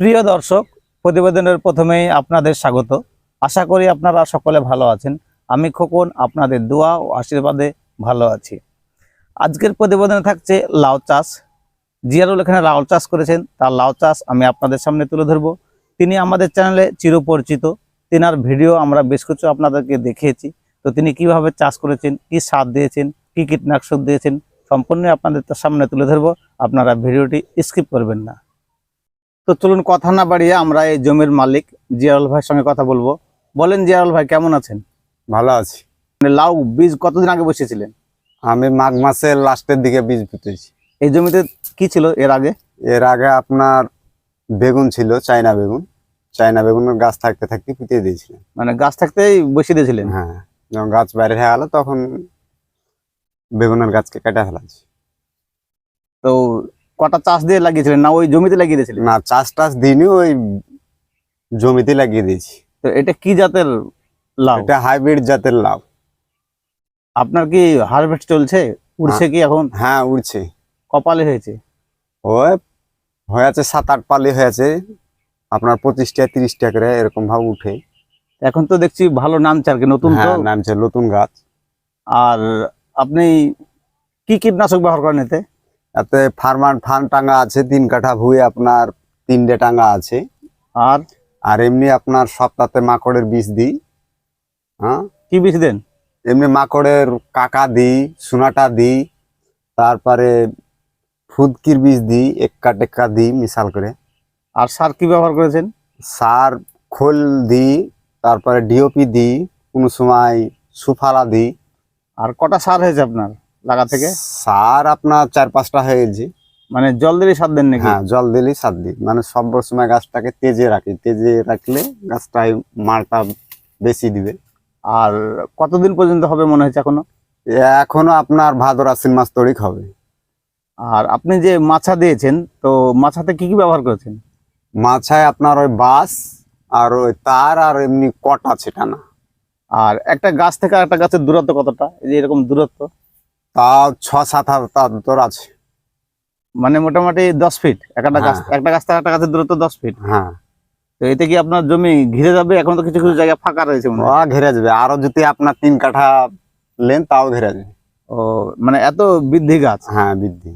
প্রিয় দর্শক, প্রতিবেদনের প্রথমেই আপনাদের স্বাগত। আশা করি আপনারা সকলে ভালো আছেন। আমি খোকন, আপনাদের দোয়া ও আশীর্বাদে ভালো আছি। আজকের প্রতিবেদনে থাকছে লাউ চাষ। জিয়ারুল এখানে লাউ চাষ করেছেন, তার লাউ চাষ আমি আপনাদের সামনে তুলে ধরবো। তিনি আমাদের চ্যানেলে চিরপরিচিত, তিনার ভিডিও আমরা বেশ কিছু আপনাদেরকে দেখিয়েছি। তো তিনি কীভাবে চাষ করেছেন, কি সার দিয়েছেন, কি কীটনাশক দিয়েছেন, সম্পূর্ণ আপনাদের সামনে তুলে ধরবো। আপনারা ভিডিওটি স্কিপ করবেন না। তো চলুন কথা না বাড়িয়ে আমরা এই জমির মালিক জিয়ারুল ভাইয়ের সঙ্গে কথা বলব। বলেন জিয়ারুল ভাই কেমন আছেন? ভালো আছি। মানে লাউ বীজ কতদিন আগে বসিয়েছিলেন? আমি মাঘ মাসের লাস্টের দিকে বীজ পুঁতেছি। এই জমিতে কি ছিল এর আগে? এর আগে আপনার বেগুন ছিল চায়না বেগুন। চায়না বেগুনের গাছ থাকতে থাকতে পুঁতে দিয়েছিলেন। মানে গাছ থাকতেই বসিয়ে দিয়েছিলেন? হ্যাঁ যখন গাছ বাইরে হয়ে গেল তখন বেগুনের গাছকে কেটে ফেলাছি। তো কটা চাষ দিয়ে লাগিয়েছিলেন? না ওই জমিতে লাগিয়ে দিয়েছিলেন? না চাষ টাস দিইনি ওই জমিতে লাগিয়ে দিয়েছি। তো এটা কি জাতের লাউ? এটা হাইব্রিড জাতের লাউ। আপনার কি হারভেস্ট চলছে? উড়ছে কি এখন? হ্যাঁ উড়ছে। কপালে হয়েছে? ওই হয়েছে সাত আট পালি হয়েছে। আপনার পঁচিশটা তিরিশটা করে এরকম ভাবে উঠে। এখন তো দেখছি ভালো নামছে আর কি নতুন তো। হ্যাঁ নামছে নতুন গাছ। আর আপনি কি কীটনাশক ব্যবহার করেন এতে? এতে ফার্মার ফান টাঙ্গা আছে তিন কাঠা ভুঁয়ে আপনার তিনটে টাঙ্গা আছে। আর? আর এমনি আপনার সপ্তাহে মাকড়ের বীজ দিই। হ্যাঁ? কি বীজ দেন? এমনি মাকড়ের কাকা দিই সোনাটা দিই তারপরে ফুদকির বীজ দিই এক্কা টেক্কা দিই মিশাল করে। আর সার কি ব্যবহার করেছেন? সার খোল দিই তারপরে ডিওপি দিই কোনো সময় সুফালা দিই। আর কটা সার হয়েছে আপনার? লাগা থেকে? সার আপনার চার পাঁচটা হয়েছে মানে জল দিলে সার দেন নাকি? হ্যাঁ জল দিলেই সার দিই। মানে সব সময় গাছটাকে তেজে রাখি। তেজে রাখলে গাছটায় মালটা বেশি দিবে। আর কতদিন পর্যন্ত হবে মনে হচ্ছে এখনও? এখনও আপনার ভাদর আশ্বিন মাস তরিক হবে। আর আপনি যে মাছা দিয়েছেন তো মাছাতে কি কি ব্যবহার করেছেন? মাছায় আপনার ওই বাঁশ আর ওই তার আর এমনি কটা আছে টানা আর একটা গাছ থেকে একটা গাছের দূরত্ব কতটা? এই যে এরকম দূরত্ব। তাও ছ সাত হাত তোর আছে। মানে মোটামুটি দশ ফিট একটা গাছ হ্যাঁ। একটা গাছ থেকে একটা গাছের দূরত্ব দশ ফিট হ্যাঁ। তো এতে কি আপনার জমি ঘিরে যাবে? এখন তো কিছু কিছু জায়গা ফাঁকা রয়েছে মনে হয়। ঘেরে যাবে। আরও যদি আপনার তিন কাঠা লেন তাও ঘিরে যাবে। ও মানে এত বৃদ্ধি গাছ? হ্যাঁ বৃদ্ধি।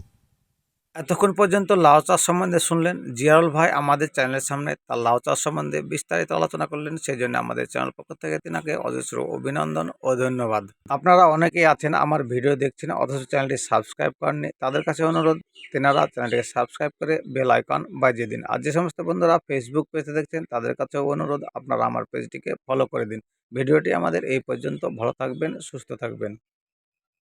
এতক্ষণ পর্যন্ত লাউ চাষ সম্বন্ধে শুনলেন জিয়ারুল ভাই, আমাদের চ্যানেলের সামনে তার লাউ চাষ সম্বন্ধে বিস্তারিত আলোচনা করলেন। সেই জন্য আমাদের চ্যানেল পক্ষ থেকে তিনাকে অজস্র অভিনন্দন ও ধন্যবাদ। আপনারা অনেকেই আছেন, আমার ভিডিও দেখছেন, অথচ চ্যানেলটি সাবস্ক্রাইব করেননি। তাদের কাছে অনুরোধ, তেনারা চ্যানেলটিকে সাবস্ক্রাইব করে বেল আইকন বাজিয়ে দিন। আর যে সমস্ত বন্ধুরা ফেসবুক পেজে দেখছেন, তাদের কাছেও অনুরোধ, আপনারা আমার পেজটিকে ফলো করে দিন। ভিডিওটি আমাদের এই পর্যন্ত। ভালো থাকবেন, সুস্থ থাকবেন।